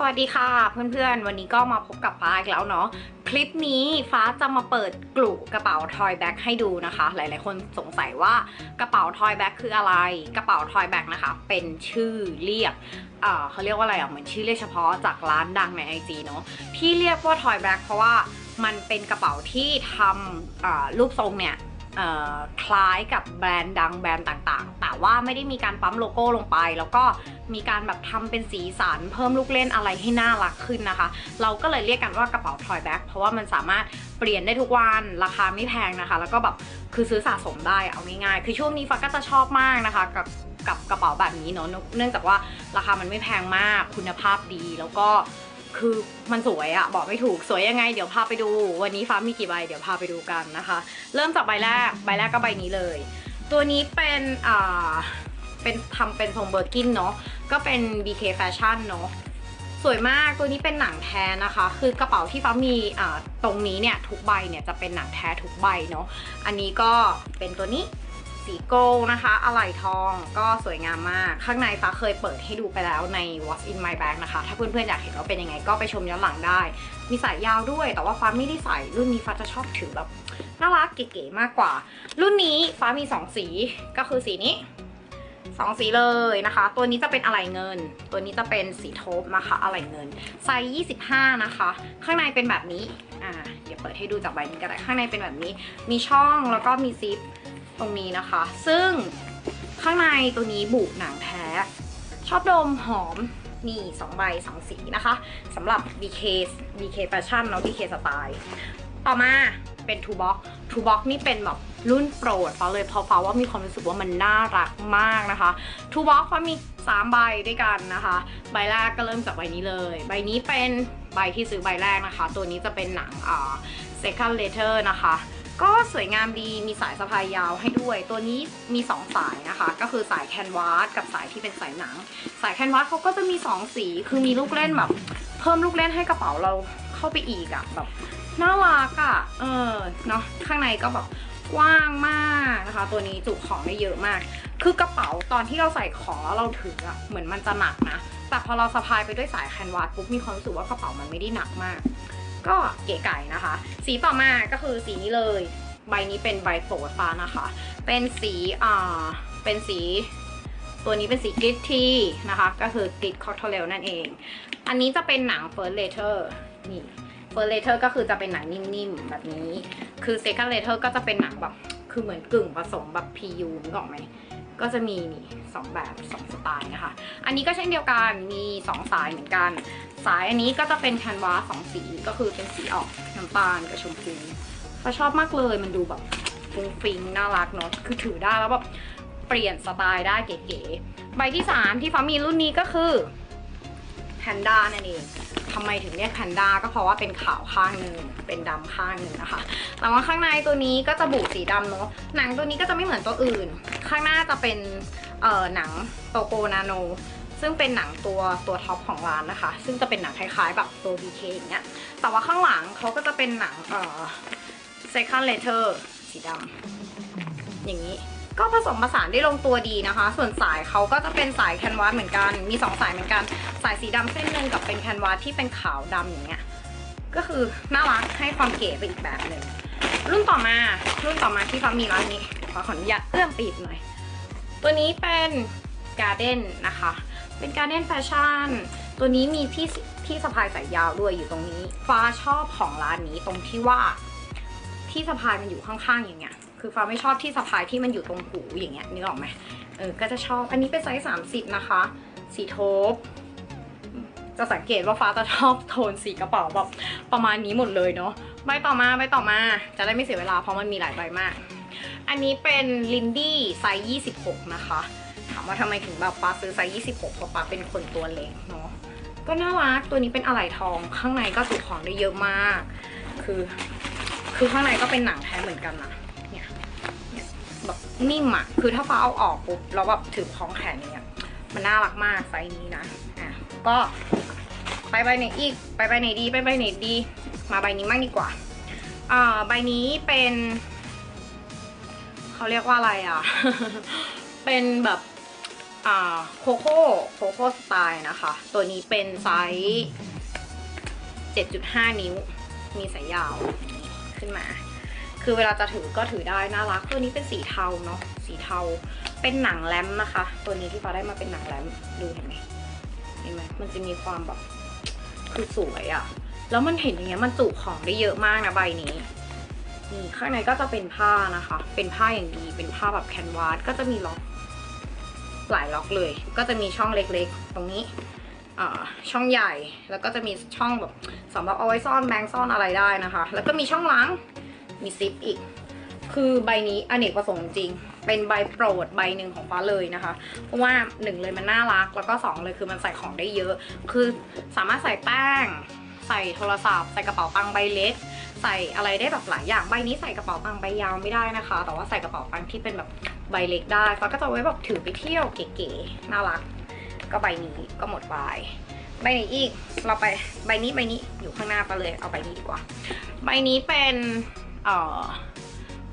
สวัสดีค่ะเพื่อนๆ วันนี้ก็มาพบกับฟ้าอีกแล้วเนาะคลิปนี้ฟ้าจะมาเปิดกลุ่กระเป๋าทอยแบ็กให้ดูนะคะ หลายๆ คนสงสัยว่ากระเป๋าทอยแบ็กคืออะไร กระเป๋าทอยแบ็กนะคะ เป็นชื่อเรียกเเขาเรียกว่าอะไรอะเหมือนชื่อเรียกเฉพาะจากร้านดังใน IG เนาะที่เรียกว่าทอยแบ็กเพราะว่ามันเป็นกระเป๋าที่ทำรูปทรงเนี่ย คล้ายกับแบรนด์ดังแบรนด์ต่างๆ แต่ว่าไม่ได้มีการปั๊มโลโก้ลงไป แล้วก็มีการแบบทำเป็นสีสันเพิ่มลูกเล่นอะไรให้น่ารักขึ้นนะคะ เราก็เลยเรียกกันว่ากระเป๋าทอยแบ็คเพราะว่ามันสามารถเปลี่ยนได้ทุกวันราคาไม่แพงนะคะ แล้วก็แบบคือซื้อสะสมได้เอาง่ายๆคือช่วงนี้ฟ้าก็จะชอบมากนะคะกับกับกระเป๋าแบบนี้เนาะเนื่องจากว่าราคามันไม่แพงมากคุณภาพดีแล้วก็ คือมันสวยอะบอกไม่ถูกสวยยังไง เดี๋ยวพาไปดู วันนี้ฟ้ามีกี่ใบเดี๋ยวพาไปดูกันนะคะ เริ่มจากใบแรกใบแรกก็ใบนี้เลย ตัวนี้เป็นอ่าเป็นทำเป็นทรงเบอร์กินเนาะก็เป็น BK Fashion เนาะสวยมากตัวนี้เป็นหนังแท้นะคะ คือกระเป๋าที่ฟ้ามีอ่าตรงนี้เนี่ยทุกใบเนี่ยจะเป็นหนังแท้ทุกใบเนาะอันนี้ก็เป็นตัวนี้ สีโกลนะคะ อะไหล่ทองก็สวยงามมาก ข้างในฟ้าเคยเปิดให้ดูไปแล้วใน What's in my bag นะคะ ถ้าเพื่อนๆอยากเห็นว่าเป็นยังไงก็ไปชมย้อนหลังได้ มีสายยาวด้วย แต่ว่าฟ้าไม่ได้ใส่รุ่นนี้ฟ้าจะชอบถือแบบน่ารักเก๋ๆมากกว่า รุ่นนี้ฟ้ามี 2 สีก็คือสีนี้2สีเลยนะคะ ตัวนี้จะเป็นอะไหล่เงิน ตัวนี้จะเป็นสีโทบนะคะ อะไหล่เงิน ไซส์25 นะคะ ข้างในเป็นแบบนี้ อ่า เดี๋ยวเปิดให้ดูจากใบนี้ก็ได้ข้างในเป็นแบบนี้ มีช่องแล้วก็มีซิป ตรงนี้นะคะ ซึ่งข้างในตัวนี้บุหนังแท้ ชอบดมหอมนี่สองใบสองสีนะคะสำหรับ BK BK Fashion เนาะ BK Style ต่อมาเป็น Two Box Two Box นี่เป็นแบบรุ่นโปรดฟ้าเลยเพราะฟ้าว่ามีความรู้สึกว่ามันน่ารักมากนะคะ Two Box ฟ้ามี 3 ใบด้วยกันนะคะ ใบแรกก็เริ่มจากใบนี้เลย ใบนี้เป็นใบที่ซื้อใบแรกนะคะ ตัวนี้จะเป็นหนังอ่า second letter นะคะ ก็สวยงามดีมีสายสะพายยาวให้ด้วย ตัวนี้มี 2 สายนะคะ ก็คือสายแคนวาสกับสายที่เป็นสายหนัง สายแคนวาสเขาก็จะมี 2 สี คือมีลูกเล่นแบบ เพิ่มลูกเล่นให้กระเป๋าเราเข้าไปอีกอะแบบน่ารักอะเออเนาะข้างในก็แบบกว้างมากนะคะ ตัวนี้จุของได้เยอะมาก คือกระเป๋าตอนที่เราใส่ของแล้วเราถืออะเหมือนมันจะหนักนะแต่พอเราสะพายไปด้วยสายแคนวาสปุ๊บมีความรู้สึกว่ากระเป๋ามันไม่ได้หนักมาก ก็เก๋ไก่นะคะ สีต่อมาก็คือสีนี้เลย ใบนี้เป็นใบโปรดฟ้านะคะ เป็นสีอ่าเป็นสีตัวนี้เป็นสีกริตทีนะคะ ก็คือกริตคอร์ทเลนั่นเอง อันนี้จะเป็นหนังเฟิร์สเลเทอร์นี่เฟิร์สเลเทอร์ก็คือจะเป็นหนังนิ่มๆแบบนี้ คือเซคันเลเทอร์ก็จะเป็นหนังแบบ คือเหมือนกึ่งผสมแบบ PU นึกออกไหมก็จะมีนี่สองแบบสองสไตล์นะคะ อันนี้ก็เช่นเดียวกันมี2สายเหมือนกัน สายอันนี้ก็จะเป็นแคนวาสสองสีก็คือเป็นสีออกน้ำตาลกับชมพูฟ้าชอบมากเลยมันดูแบบฟุ้งฟิงน่ารักเนาะคือถือได้แล้วแบบเปลี่ยนสไตล์ได้เก๋ๆใบที่ 3 ที่ฟ้ามีรุ่นนี้ก็คือแพนด้านั่นเองทำไมถึงเรียกแพนด้าก็เพราะว่าเป็นขาวข้างหนึ่งเป็นดำข้างหนึ่งนะคะ แต่ว่าข้างในตัวนี้ก็จะบุสีดำเนาะหนังตัวนี้ก็จะไม่เหมือนตัวอื่น ข้างหน้าจะเป็นเอ่อหนังโตโกนาโน ซึ่งเป็นหนังตัวตัวท็อปของร้านนะคะ ซึ่งจะเป็นหนังคล้ายๆแบบตัว BK อย่างเงี้ย แต่ว่าข้างหลังเขาก็จะเป็นหนังเอ่อ second letter สีดำอย่างนี้ก็ผสมผสานได้ลงตัวดีนะคะ ส่วนสายเขาก็จะเป็นสายแคนวาสเหมือนกัน มี 2 สายเหมือนกัน สายสีดำเส้นหนึ่งกับเป็นแคนวาสที่เป็นขาวดำอย่างเงี้ย ก็คือน่ารักให้ความเก๋ไปอีกแบบหนึ่ง รุ่นต่อมา รุ่นต่อมาที่ฟ้ามีร้านนี้ ขอขออนุญาตเอื้อมปีบหน่อย ตัวนี้เป็นการ์เด้นนะคะ เป็นการเด้นแฟชั่น ตัวนี้มีที่ที่สะพายสายยาวด้วยอยู่ตรงนี้ ฟ้าชอบของร้านนี้ตรงที่ว่าที่สะพายมันอยู่ข้างๆอย่างเงี้ย คือฟ้าไม่ชอบที่สะพายที่มันอยู่ตรงหูอย่างเงี้ยนึกออกไหมเออ ก็จะชอบ อันนี้เป็นไซส์สามสิบนะคะ สีโทบจะสังเกตว่าฟ้าจะชอบโทนสีกระเป๋าแบบประมาณนี้หมดเลยเนาะ ใบต่อมาใบต่อมา จะได้ไม่เสียเวลาเพราะมันมีหลายใบมาก อันนี้เป็นลินดี้ไซส์26 นะคะามว่าทำไมถึงแบบป้าซื้อไซส์26 เพราะป้าเป็นคนตัวเล็กเนาะก็น่ารักตัวนี้เป็นอะไหล่ทองข้างในก็จุของได้เยอะมาก คือ คือข้างในก็เป็นหนังแท้เหมือนกันนะเนี่ยแบบนิ่มอะคือถ้าฟ้าเอาออกปุ๊บแล้วแบบถือคล้องแขนเนี่ยมันน่ารักมากไซส์นี้นะอะก็ไปใบไหนอีกไปใบไหนดีไปใบไหนดี มาใบนี้มากดีกว่าอ่าใบนี้เป็นเขาเรียกว่าอะไรอะ เป็นแบบ โคโค่โคโค่สไตล์นะคะ ตัวนี้เป็นไซส์ 7.5 นิ้ว มีสายยาวขึ้นมา คือเวลาจะถือก็ถือได้น่ารัก ตัวนี้เป็นสีเทาเนาะ สีเทา เป็นหนังแรมนะคะ ตัวนี้ที่ฟ้าได้มาเป็นหนังแรมดูเห็นไหมเห็นไหมมันจะมีความแบบ คือสวยอะแล้วมันเห็นอย่างเงี้ยมันจุของได้เยอะมากนะใบนี้นี่ข้างในก็จะเป็นผ้านะคะ เป็นผ้าอย่างดี เป็นผ้าแบบแคนวาส ก็จะมีล็อก หลายล็อกเลย ก็จะมีช่องเล็กๆ ตรงนี้ช่องใหญ่แล้วก็จะมีช่องแบบสำหรับเอาไว้ซ่อนแบงค์ซ่อนอะไรได้นะคะ แล้วก็มีช่องล้างมีซิปอีก คือใบนี้อเนกประสงค์จริง เป็นใบโปรดใบหนึ่งของฟ้าเลยนะคะ เพราะว่าหนึ่งเลยมันน่ารัก แล้วก็สองเลยคือมันใส่ของได้เยอะ คือสามารถใส่แป้ง ใส่โทรศัพท์ ใส่กระเป๋าตังค์ใบเล็ก ใส่อะไรได้แบบหลายอย่างใบนี้ใส่กระเป๋าตังค์ใบยาวไม่ได้นะคะ แต่ว่าใส่กระเป๋าตังค์ที่เป็นแบบ ใบเล็กได้ฟ้าก็จะเอาไว้แบบถือไปเที่ยวเก๋ๆน่ารัก ก็ใบนี้ก็หมดไปใบไหนอีกเราไปใบนี้ใบนี้อยู่ข้างหน้าไปเลยเอาใบนี้ดีกว่า ใบนี้เป็นเออ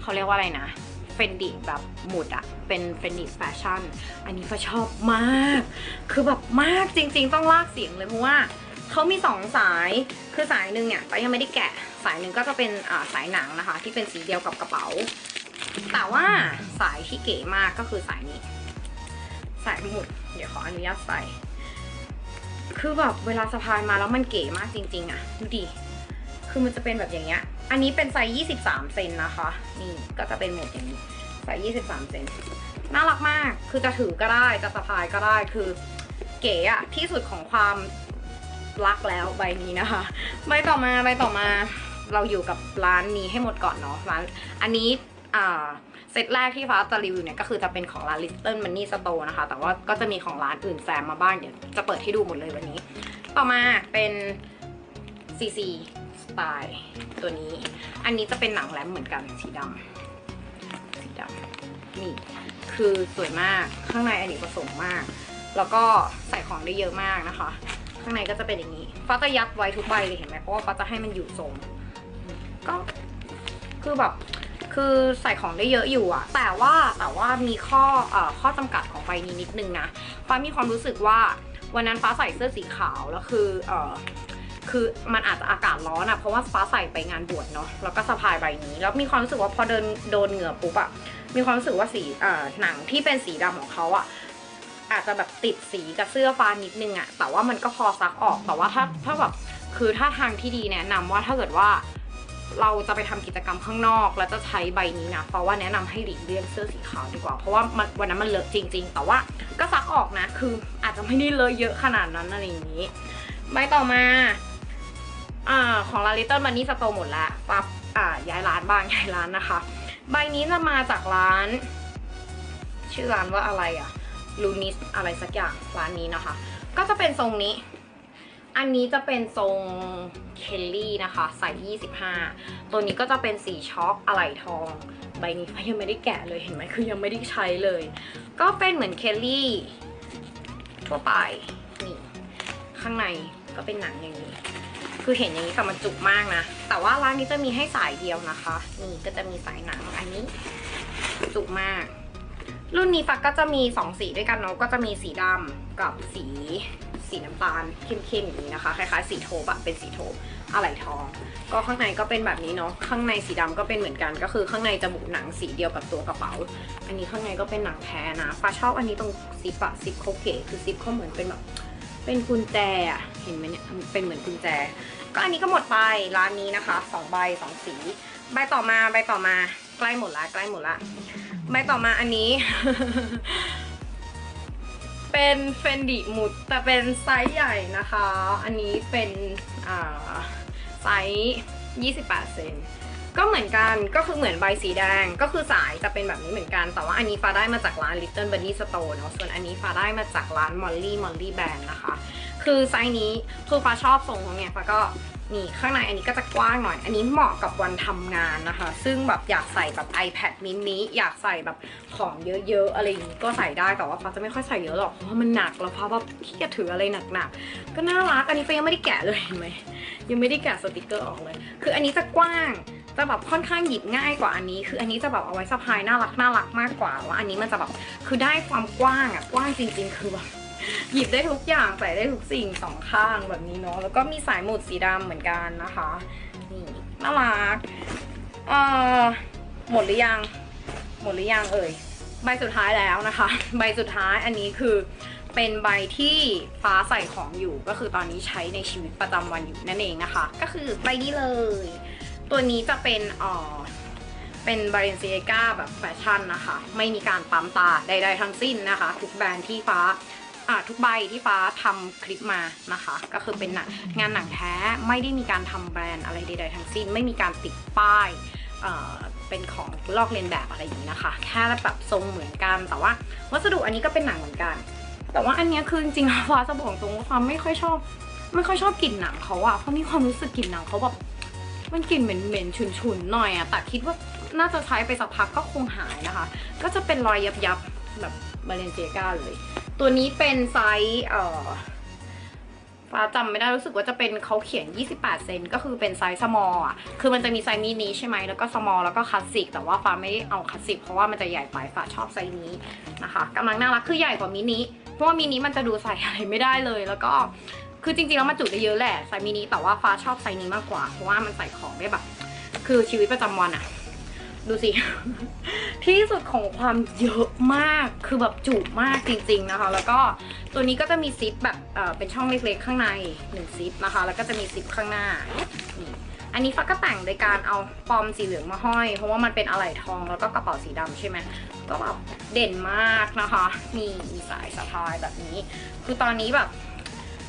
เขาเรียกว่าอะไรนะเฟนดิแบบหมุดอะเป็นเฟนดิแฟชั่นอันนี้ฟ้าชอบมาก คือแบบมากจริง ๆ ต้องลากเสียงเลยเพราะว่าเขามีสองสาย คือสายหนึ่งเนี่ยฟ้ายังไม่ได้แกะ สายหนึ่งก็จะเป็นสายหนังนะคะ ที่เป็นสีเดียวกับกระเป๋า แต่ว่าสายที่เก๋มากก็คือสายนี้ สายหมุด เดี๋ยวขออนุญาตใส่ คือแบบเวลาสะพายมาแล้วมันเก๋มากจริง ๆอะดูดิ คือมันจะเป็นแบบอย่างเงี้ย อันนี้เป็นไซส์23 เซนนะคะ นี่ก็จะเป็นหมวดอย่างนี้ไซส์23 เซน น่ารักมาก คือจะถือก็ได้ จะสะพายก็ได้ คือเก๋อะที่สุดของความรักแล้วใบนี้นะคะ ใบต่อมา ใบต่อมา เราอยู่กับร้านนี้ให้หมดก่อนเนาะ ร้าน อันนี้ เซตแรกที่ฟ้าจะรีวิวเนี่ยก็คือจะเป็นของร้าน Little Money Store นะคะ แต่ว่าก็จะมีของร้านอื่นแซมมาบ้างเดี๋ยวจะเปิดให้ดูหมดเลยวันนี้ ต่อมาเป็น CC สไตล์ตัวนี้ อันนี้จะเป็นหนังแรมเหมือนกันสีดำสีดำนี่คือสวยมากข้างในอันนี้ผสมมาก แล้วก็ใส่ของได้เยอะมากนะคะ ข้างในก็จะเป็นอย่างนี้ฟ้าจะยัดไว้ทุกใบเลยเห็นไหมเพราะว่าฟ้าจะให้มันอยู่ทรงก็คือแบบ คือใส่ของได้เยอะอยู่อะแต่ว่าแต่ว่ามีข้ออข้อจำกัดของใบนี้นิดนึงนะฟ้ามีความรู้สึกว่าวันนั้นฟ้าใส่เสื้อสีขาวแล้วคือเออคือมันอาจจะอากาศร้อนอะเพราะว่าฟ้าใส่ไปงานบวชเนาะแล้วก็สะพายใบนี้ แล้วมีความรู้สึกว่าพอเดินโดนเหงื่อปุ๊บอะมีความรู้สึกว่าสีเออหนังที่เป็นสีดำของเขาอะอาจจะแบบติดสีกับเสื้อฟ้านิดนึงอะแต่ว่ามันก็พอซักออกแต่ว่าถ้าถ้าแบบคือถ้าทางที่ดีแนะนำว่าถ้าเกิดว่า เราจะไปทำกิจกรรมข้างนอก แล้วจะใช้ใบนี้นะ เพราะว่าแนะนำให้หลีกเลี่ยงเสื้อสีขาวดีกว่า เพราะว่าวันนั้นมันเลอะจริง ๆ แต่ว่าก็ซักออกนะ คืออาจจะไม่ได้เลอะเยอะขนาดนั้นอะไรอย่างนี้ ใบต่อมาอ่าของลาลิตเติ้ลมันนี่สโตหมดแล้วปั๊บอ่าย้ายร้านบ้างย้ายร้านนะคะ ใบนี้จะมาจากร้าน ชื่อร้านว่าอะไรอะลูนิสอะไรสักอย่างร้านนี้นะคะ ก็จะเป็นทรงนี้ อันนี้จะเป็นทรงเคลลี่นะคะใส่ 25 ตัวนี้ก็จะเป็นสีช็อกอะไหล่ทอง ใบนี้ฟ้ายังไม่ได้แกะเลยเห็นไหมคือยังไม่ได้ใช้เลย ก็เป็นเหมือนเคลลี่ทั่วไปนี่ข้างในก็เป็นหนังอย่างนี้ คือเห็นอย่างนี้แต่มันจุกมากนะ แต่ว่าร้านนี้จะมีให้สายเดียวนะคะ นี่ก็จะมีสายหนังอันนี้จุกมาก รุ่นนี้ฟักก็จะมี 2 สีด้วยกันเนาะก็จะมีสีดำกับสี สีน้ำตาลเข้มๆอย่างนี้นะคะ คล้ายๆสีโทปอะเป็นสีโทปอะไหล่ทอง ก็ข้างในก็เป็นแบบนี้เนาะข้างในสีดำก็เป็นเหมือนกัน ก็คือข้างในจะบุหนังสีเดียวกับตัวกระเป๋า อันนี้ข้างในก็เป็นหนังแท้นะฟ้าชอบอันนี้ตรงซิปอะซิปเขาเก๋คือซิปเขาเหมือนเป็นแบบเป็นกุญแจอะเห็นไหมเนี่ยเป็นเหมือนกุญแจ ก็อันนี้ก็หมดไปร้านนี้นะคะสองใบสองสี ใบต่อมาใบต่อมาใกล้หมดละใกล้หมดละใบต่อมาอันนี้ เป็นเฟนดิมุดแต่เป็นไซส์ใหญ่นะคะ อันนี้เป็นไซส์28เซนก็เหมือนกันก็คือเหมือนใบสีแดงก็คือสายจะเป็นแบบนี้เหมือนกัน แต่ว่าอันนี้ฟ้าได้มาจากร้าน Little Bunny Store เนอะส่วนอันนี้ฟ้าได้มาจากร้าน Molly Molly Band นะคะ คือไซส์นี้คือฟ้าชอบทรงของเนี่ยฟ้าก็ นี่ข้างในอันนี้ก็จะกว้างหน่อย อันนี้เหมาะกับวันทำงานนะคะ ซึ่งแบบอยากใส่แบบ iPad mini อยากใส่แบบของเยอะๆอะไรอย่างนี้ก็ใส่ได้ แต่ว่าฟ้าจะไม่ค่อยใส่เยอะหรอก เพราะว่ามันหนักแล้วฟ้าแบบขี้เกียจถืออะไรหนักๆ ก็น่ารัก อันนี้ฟ้ายังไม่ได้แกะเลยเห็นไหมยังไม่ได้แกะสติกเกอร์ออกเลย คืออันนี้จะกว้างจะแบบค่อนข้างหยิบง่ายกว่าอันนี้ คืออันนี้จะแบบเอาไว้สะพายน่ารักน่ารักมากกว่าว่าอันนี้มันจะแบบคือได้ความกว้างอะกว้างจริง ๆ คือแบบ หยิบได้ทุกอย่างใส่ได้ทุกสิ่งสองข้างแบบนี้เนาะแล้วก็มีสายหมุดสีดำเหมือนกันนะคะนี่น่ารักเอ่อหมดหรือยัง หมดหรือยังเอ่ยใบสุดท้ายแล้วนะคะ ใบสุดท้ายอันนี้คือเป็นใบที่ฟ้าใส่ของอยู่ ก็คือตอนนี้ใช้ในชีวิตประจำวันอยู่นั่นเองนะคะ ก็คือใบนี้เลย ตัวนี้จะเป็นอ่อเป็นบา l เ n น i เ g a แบบแฟชั่นนะคะ ไม่มีการปั๊มตาใดๆทั้งสิ้นนะคะ ทุกแบรนด์ที่ฟ้า ทุกใบที่ฟ้าทำคลิปมานะคะ ก็คือเป็นหนังงานหนังแท้ไม่ได้มีการทำแบรนด์อะไรใดๆทั้งสิ้น ไม่มีการติดป้ายเอ่อเป็นของลอกเลียนแบบอะไรอย่างนี้นะคะ แค่แบบทรงเหมือนกัน แต่ว่าวัสดุอันนี้ก็เป็นหนังเหมือนกัน แต่ว่าอันนี้คือจริงๆฟ้าจะบอกตรงว่าฟ้าไม่ค่อยชอบ ไม่ค่อยชอบกลิ่นหนังเขาอะเพราะมีความรู้สึกกลิ่นหนังเขาแบบมันกลิ่นเหม็นเหม็นฉุนๆหน่อยอะแต่คิดว่าน่าจะใช้ไปสักพักก็คงหายนะคะ ก็จะเป็นรอยยับๆแบบบาเลนเซียกาเลย ตัวนี้เป็นไซส์เอ่อฟ้าจำไม่ได้รู้สึกว่าจะเป็นเขาเขียน 28 เซนก็คือเป็นไซส์สมอลอะ คือมันจะมีไซส์มินิใช่ไหมแล้วก็สมอลแล้วก็คลาสสิก แต่ว่าฟ้าไม่ได้เอาคลาสสิกเพราะว่ามันจะใหญ่ไปฟ้าชอบไซส์นี้นะคะกำลังน่ารักคือใหญ่กว่ามินิ เพราะว่ามินิมันจะดูใส่อะไรไม่ได้เลย แล้วก็คือจริงๆแล้วมันจุได้เยอะแหละไซส์มินิ แต่ว่าฟ้าชอบไซส์นี้มากกว่า เพราะว่ามันใส่ของได้แบบ คือชีวิตประจำวันอะดูสิ ที่สุดของความเยอะมากคือแบบจุมากจริงๆนะคะ แล้วก็ตัวนี้ก็จะมีซิปแบบเเป็นช่องเล็กๆข้างในหนึ่งซิปนะคะ แล้วก็จะมีซิปข้างหน้านี่อันนี้ฟ้าก็แต่งโดยการเอาปอมสีเหลืองมาห้อย เพราะว่ามันเป็นอะไหล่ทองแล้วก็กระเป๋าสีดำใช่ไหมก็แบบเด่นมากนะคะมีมีสายสะพายแบบนี้ คือตอนนี้แบบ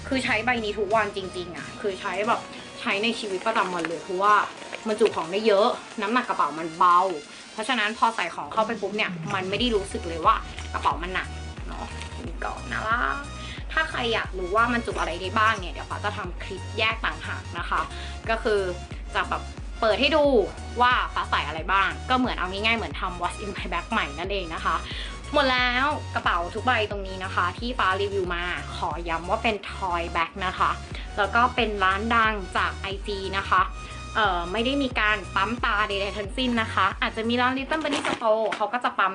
คือใช้ใบนี้ทุกวันจริง ๆอะคือใช้แบบใช้ในชีวิตประจำวันเลยเพราะว่ามันจุของได้เยอะ น้ำหนักกระเป๋ามันเบา เพราะฉะนั้นพอใส่ของเข้าไปปุ๊บเนี่ย มันไม่ได้รู้สึกเลยว่ากระเป๋ามันหนักเนาะนี่ก่อนนะล่ะถ้าใครอยากรู้ว่ามันจุอะไรได้บ้างเนี่ย เดี๋ยวฟ้าจะทำคลิปแยกต่างหากนะคะ ก็คือจะแบบเปิดให้ดูว่าฟ้าใส่อะไรบ้าง ก็เหมือนเอาง่ายๆเหมือนทำ What's in my bag ใหม่นั่นเองนะคะ หมดแล้วกระเป๋าทุกใบตรงนี้นะคะ ที่ฟ้ารีวิวมาขอย้ำว่าเป็น Toy Bag นะคะ แล้วก็เป็นร้านดังจาก IG นะคะ เอ่อไม่ได้มีการปั๊มตาใดๆทั้งสิ้นนะคะ อาจจะมีร้าน Little Bunny Store เขาก็จะปั๊ม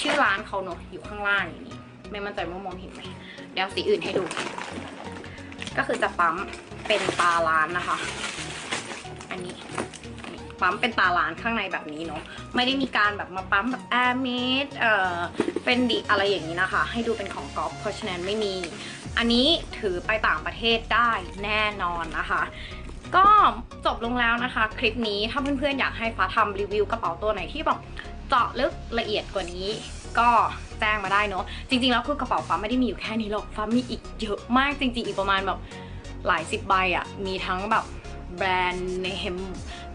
ชื่อร้านเขาเนอะอยู่ข้างล่างอย่างนี้ ไม่มั่นใจว่ามองเห็นไหมเดี๋ยวสีอื่นให้ดู ก็คือจะปั๊มเป็นตาร้านนะคะ อันนี้ปั๊มเป็นตาร้านข้างในแบบนี้เนาะไม่ได้มีการแบบมาปั๊มแบบแอร์เมดเอ่อเป็นดิอะไรอย่างนี้นะคะ ให้ดูเป็นของกอล์ฟเพราะฉะนั้นไม่มี อันนี้ถือไปต่างประเทศได้แน่นอนนะคะ ก็จบลงแล้วนะคะ คลิปนี้ถ้าเพื่อนๆอยากให้ฟ้าทำรีวิวกระเป๋าตัวไหนที่แบบเจาะลึกละเอียดกว่านี้ ก็แจ้งมาได้เนาะจริงๆแล้วคือกระเป๋าฟ้าไม่ได้มีอยู่แค่นี้หรอกฟ้ามีอีกเยอะมากจริง ๆ อีกประมาณแบบหลายสิบใบอะ่ะมีทั้งแบบแบรนด์เนม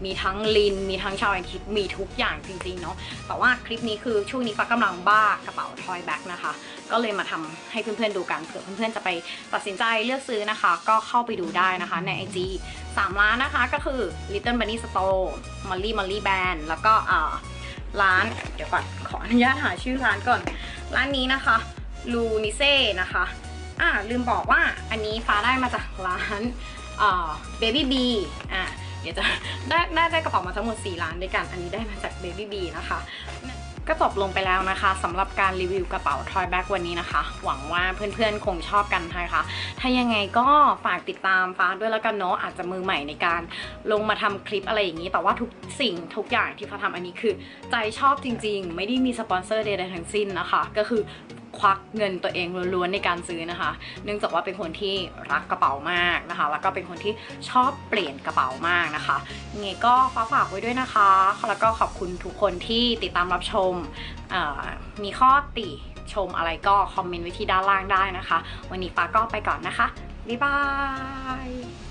มีทั้งลิน มีทั้งชาวแอนทิปมีทุกอย่างจริงๆเนาะแต่ว่าคลิปนี้คือช่วงนี้ฟ้ากำลังบ้ากระเป๋าทอยแบ็กนะคะ ก็เลยมาทำให้เพื่อนๆดูกันเผื่อเพื่อนๆจะไปตัดสินใจเลือกซื้อนะคะ ก็เข้าไปดูได้นะคะใน IG 3 ร้านนะคะก็คือ Little Bunny Store Molly Molly Band แล้วก็ร้านเดี๋ยวก่อนขออนุญาตหาชื่อร้านก่อน ร้านนี้นะคะลูนิเซ่นะคะอ่าลืมบอกว่าอันนี้ฟ้าได้มาจากร้านอ่า Baby B อ่าเดี๋ยวจะได้ได้ได้กระเป๋ามาทั้งหมด 4 ร้านด้วยกัน อันนี้ได้มาจาก Baby B นะคะ ก็จบลงไปแล้วนะคะสำหรับการรีวิวกระเป๋าทอยแบ็กวันนี้นะคะ หวังว่าเพื่อนๆคงชอบกันนะคะ ถ้ายังไงก็ฝากติดตามฟ้าด้วยแล้วกันเนาะอาจจะมือใหม่ในการลงมาทำคลิปอะไรอย่างนี้ แต่ว่าทุกสิ่งทุกอย่างที่ฟ้าทำอันนี้คือ ใจชอบจริงๆ ไม่ได้มีสปอนเซอร์ใดๆทั้งสิ้นนะคะ ก็คือ ควักเงินตัวเองล้วนๆในการซื้อนะคะ เนื่องจากว่าเป็นคนที่รักกระเป๋ามากนะคะ แล้วก็เป็นคนที่ชอบเปลี่ยนกระเป๋ามากนะคะยังไงก็ฟ้าฝากไว้ด้วยนะคะ แล้วก็ขอบคุณทุกคนที่ติดตามรับชม มีข้อติชมอะไรก็คอมเมนต์ไว้ที่ด้านล่างได้นะคะ วันนี้ฟ้าก็ไปก่อนนะคะ บ๊ายบาย